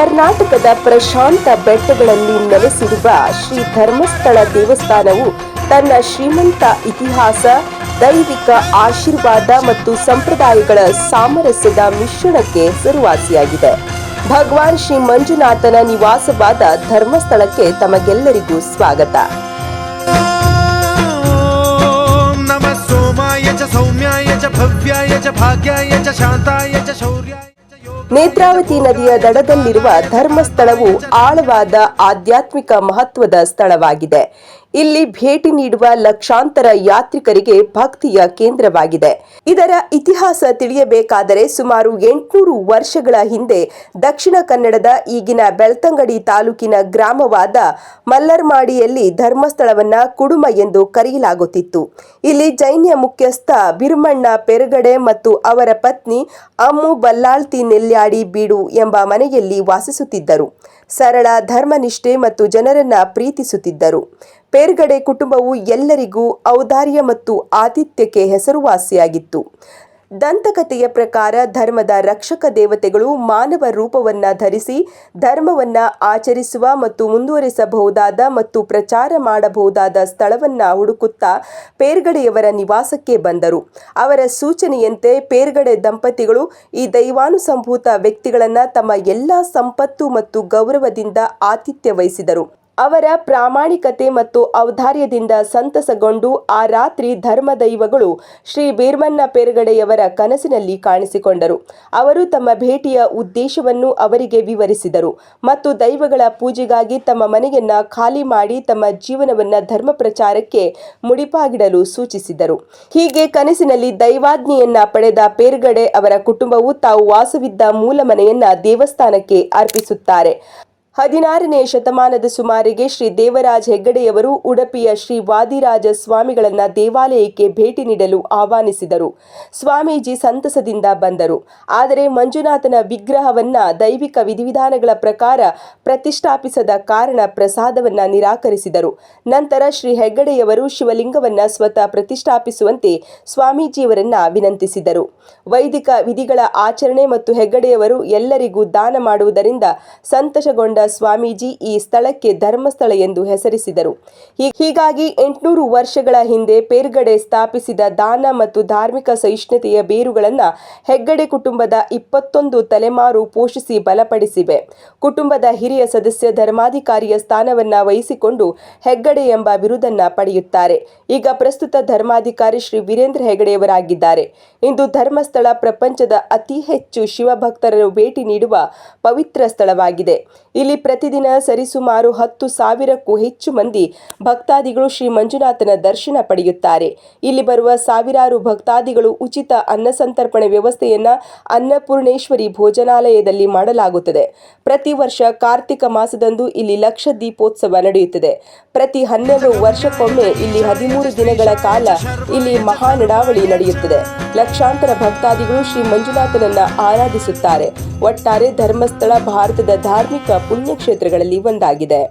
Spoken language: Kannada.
ಕರ್ನಾಟಕದ ಪ್ರಶಾಂತ ಬೆಟ್ಟಗಳಲ್ಲಿ ನೆಲೆಸಿರುವ ಶ್ರೀ ಧರ್ಮಸ್ಥಳ ದೇವಸ್ಥಾನವು ತನ್ನ ಶ್ರೀಮಂತ ಇತಿಹಾಸ, ದೈವಿಕ ಆಶೀರ್ವಾದ ಮತ್ತು ಸಂಪ್ರದಾಯಗಳ ಸಾಮರಸ್ಯದ ಮಿಶ್ರಣಕ್ಕೆ ಹೆಸರುವಾಸಿಯಾಗಿದೆ. ಭಗವಾನ್ ಶ್ರೀ ಮಂಜುನಾಥನ ನಿವಾಸವಾದ ಧರ್ಮಸ್ಥಳಕ್ಕೆ ತಮಗೆಲ್ಲರಿಗೂ ಸ್ವಾಗತ. ಸೌಮ್ಯಾಯ ಚ ಭವ್ಯಾಯ ಚ ಭಾಗ್ಯಾಯ ಚ ಶಾಂತಾಯ ಚ ಶೌರ್ಯ ನೇತ್ರಾವತಿ ನದಿಯ ದಡದಲ್ಲಿರುವ ಧರ್ಮಸ್ಥಳವು ಆಳವಾದ ಆಧ್ಯಾತ್ಮಿಕ ಮಹತ್ವದ ಸ್ಥಳವಾಗಿದೆ. ಇಲ್ಲಿ ಭೇಟಿ ನೀಡುವ ಲಕ್ಷಾಂತರ ಯಾತ್ರಿಕರಿಗೆ ಭಕ್ತಿಯ ಕೇಂದ್ರವಾಗಿದೆ. ಇದರ ಇತಿಹಾಸ ತಿಳಿಯಬೇಕಾದರೆ ಸುಮಾರು ಎಂಟುನೂರು ವರ್ಷಗಳ ಹಿಂದೆ ದಕ್ಷಿಣ ಕನ್ನಡದ ಈಗಿನ ಬೆಳ್ತಂಗಡಿ ತಾಲೂಕಿನ ಗ್ರಾಮವಾದ ಮಲ್ಲರ್ಮಾಡಿಯಲ್ಲಿ ಧರ್ಮಸ್ಥಳವನ್ನ ಕುಡುಮ ಎಂದು ಕರೆಯಲಾಗುತ್ತಿತ್ತು. ಇಲ್ಲಿ ಜೈನ್ಯ ಮುಖ್ಯಸ್ಥ ಬಿರುಮಣ್ಣ ಪೆರುಗಡೆ ಮತ್ತು ಅವರ ಪತ್ನಿ ಅಮ್ಮು ಬಲ್ಲಾಳ್ತಿ ನೆಲ್ಯಾಡಿ ಬೀಡು ಎಂಬ ಮನೆಯಲ್ಲಿ ವಾಸಿಸುತ್ತಿದ್ದರು. ಸರಳ ಧರ್ಮನಿಷ್ಠೆ ಮತ್ತು ಜನರನ್ನ ಪ್ರೀತಿಸುತ್ತಿದ್ದರು. ಪೇರ್ಗಡೆ ಕುಟುಂಬವು ಎಲ್ಲರಿಗೂ ಔದಾರ್ಯ ಮತ್ತು ಆತಿಥ್ಯಕ್ಕೆ ಹೆಸರುವಾಸಿಯಾಗಿತ್ತು. ದಂತಕಥೆಯ ಪ್ರಕಾರ ಧರ್ಮದ ರಕ್ಷಕ ದೇವತೆಗಳು ಮಾನವ ರೂಪವನ್ನ ಧರಿಸಿ ಧರ್ಮವನ್ನ ಆಚರಿಸುವ ಮತ್ತು ಮುಂದುವರಿಸಬಹುದಾದ ಮತ್ತು ಪ್ರಚಾರ ಮಾಡಬಹುದಾದ ಸ್ಥಳವನ್ನ ಹುಡುಕುತ್ತಾ ಪೇರ್ಗಡೆಯವರ ನಿವಾಸಕ್ಕೆ ಬಂದರು. ಅವರ ಸೂಚನೆಯಂತೆ ಪೇರ್ಗಡೆ ದಂಪತಿಗಳು ಈ ದೈವಾನುಸಂಭೂತ ವ್ಯಕ್ತಿಗಳನ್ನು ತಮ್ಮ ಎಲ್ಲ ಸಂಪತ್ತು ಮತ್ತು ಗೌರವದಿಂದ ಆತಿಥ್ಯ ವಹಿಸಿದರು. ಅವರ ಪ್ರಾಮಾಣಿಕತೆ ಮತ್ತು ಔದಾರ್ಯದಿಂದ ಸಂತಸಗೊಂಡು ಆ ರಾತ್ರಿ ಧರ್ಮದೈವಗಳು ಶ್ರೀ ಬೀರ್ಮನ್ನ ಪೇರ್ಗಡೆಯವರ ಕನಸಿನಲ್ಲಿ ಕಾಣಿಸಿಕೊಂಡರು. ಅವರು ತಮ್ಮ ಭೇಟಿಯ ಉದ್ದೇಶವನ್ನು ಅವರಿಗೆ ವಿವರಿಸಿದರು ಮತ್ತು ದೈವಗಳ ಪೂಜೆಗಾಗಿ ತಮ್ಮ ಮನೆಯನ್ನ ಖಾಲಿ ಮಾಡಿ ತಮ್ಮ ಜೀವನವನ್ನ ಧರ್ಮ ಪ್ರಚಾರಕ್ಕೆ ಮುಡಿಪಾಗಿಡಲು ಸೂಚಿಸಿದರು. ಹೀಗೆ ಕನಸಿನಲ್ಲಿ ದೈವಾಜ್ಞೆಯನ್ನ ಪಡೆದ ಪೇರ್ಗಡೆ ಅವರ ಕುಟುಂಬವು ತಾವು ವಾಸವಿದ್ದ ಮೂಲ ಮನೆಯನ್ನ ದೇವಸ್ಥಾನಕ್ಕೆ ಅರ್ಪಿಸುತ್ತಾರೆ. ಹದಿನಾರನೇ ಶತಮಾನದ ಸುಮಾರಿಗೆ ಶ್ರೀ ದೇವರಾಜ್ ಹೆಗ್ಗಡೆಯವರು ಉಡುಪಿಯ ಶ್ರೀ ವಾದಿರಾಜ ಸ್ವಾಮಿಗಳನ್ನ ದೇವಾಲಯಕ್ಕೆ ಭೇಟಿ ನೀಡಲು ಆಹ್ವಾನಿಸಿದರು. ಸ್ವಾಮೀಜಿ ಸಂತಸದಿಂದ ಬಂದರು. ಆದರೆ ಮಂಜುನಾಥನ ವಿಗ್ರಹವನ್ನ ದೈವಿಕ ವಿಧಿವಿಧಾನಗಳ ಪ್ರಕಾರ ಪ್ರತಿಷ್ಠಾಪಿಸದ ಕಾರಣ ಪ್ರಸಾದವನ್ನ ನಿರಾಕರಿಸಿದರು. ನಂತರ ಶ್ರೀ ಹೆಗ್ಗಡೆಯವರು ಶಿವಲಿಂಗವನ್ನ ಸ್ವತಃ ಪ್ರತಿಷ್ಠಾಪಿಸುವಂತೆ ಸ್ವಾಮೀಜಿಯವರನ್ನ ವಿನಂತಿಸಿದರು. ವೈದಿಕ ವಿಧಿಗಳ ಆಚರಣೆ ಮತ್ತು ಹೆಗ್ಗಡೆಯವರು ಎಲ್ಲರಿಗೂ ದಾನ ಮಾಡುವುದರಿಂದ ಸಂತೋಷಗೊಂಡ ಸ್ವಾಮೀಜಿ ಈ ಸ್ಥಳಕ್ಕೆ ಧರ್ಮಸ್ಥಳ ಎಂದು ಹೆಸರಿಸಿದರು. ಹೀಗಾಗಿ ಎಂಟುನೂರು ವರ್ಷಗಳ ಹಿಂದೆ ಪೇರ್ಗಡೆ ಸ್ಥಾಪಿಸಿದ ದಾನ ಮತ್ತು ಧಾರ್ಮಿಕ ಸಹಿಷ್ಣುತೆಯ ಬೇರುಗಳನ್ನು ಹೆಗ್ಗಡೆ ಕುಟುಂಬದ ಇಪ್ಪತ್ತೊಂದು ತಲೆಮಾರು ಪೋಷಿಸಿ ಬಲಪಡಿಸಿವೆ. ಕುಟುಂಬದ ಹಿರಿಯ ಸದಸ್ಯ ಧರ್ಮಾಧಿಕಾರಿಯ ಸ್ಥಾನವನ್ನ ವಹಿಸಿಕೊಂಡು ಹೆಗ್ಗಡೆ ಎಂಬ ಬಿರುದನ್ನು ಪಡೆಯುತ್ತಾರೆ. ಈಗ ಪ್ರಸ್ತುತ ಧರ್ಮಾಧಿಕಾರಿ ಶ್ರೀ ವೀರೇಂದ್ರ ಹೆಗ್ಗಡೆಯವರಾಗಿದ್ದಾರೆ. ಇಂದು ಧರ್ಮಸ್ಥಳ ಪ್ರಪಂಚದ ಅತಿ ಹೆಚ್ಚು ಶಿವಭಕ್ತರನ್ನು ಭೇಟಿ ನೀಡುವ ಪವಿತ್ರ ಸ್ಥಳವಾಗಿದೆ. ಇಲ್ಲಿ ಪ್ರತಿದಿನ ಸರಿಸುಮಾರು ಹತ್ತು ಸಾವಿರಕ್ಕೂ ಹೆಚ್ಚು ಮಂದಿ ಭಕ್ತಾದಿಗಳು ಶ್ರೀ ಮಂಜುನಾಥನ ದರ್ಶನ ಪಡೆಯುತ್ತಾರೆ. ಇಲ್ಲಿ ಬರುವ ಸಾವಿರಾರು ಭಕ್ತಾದಿಗಳು ಉಚಿತ ಅನ್ನಸಂತರ್ಪಣೆ ವ್ಯವಸ್ಥೆಯನ್ನ ಅನ್ನಪೂರ್ಣೇಶ್ವರಿ ಭೋಜನಾಲಯದಲ್ಲಿ ಮಾಡಲಾಗುತ್ತದೆ. ಪ್ರತಿ ವರ್ಷ ಕಾರ್ತಿಕ ಮಾಸದಂದು ಇಲ್ಲಿ ಲಕ್ಷ ದೀಪೋತ್ಸವ ನಡೆಯುತ್ತದೆ. ಪ್ರತಿ ಹನ್ನೆರಡು ವರ್ಷಕ್ಕೊಮ್ಮೆ ಇಲ್ಲಿ ಹದಿಮೂರು ದಿನಗಳ ಕಾಲ ಇಲ್ಲಿ ಮಹಾ ನಡಾವಳಿ ನಡೆಯುತ್ತದೆ. ಲಕ್ಷಾಂತರ ಭಕ್ತಾದಿಗಳು ಶ್ರೀ ಮಂಜುನಾಥನನ್ನ ಆರಾಧಿಸುತ್ತಾರೆ. ಒಟ್ಟಾರೆ ಧರ್ಮಸ್ಥಳ ಭಾರತದ ಧಾರ್ಮಿಕ ಪುಣ್ಯಕ್ಷೇತ್ರಗಳಲ್ಲಿ ಒಂದಾಗಿದೆ.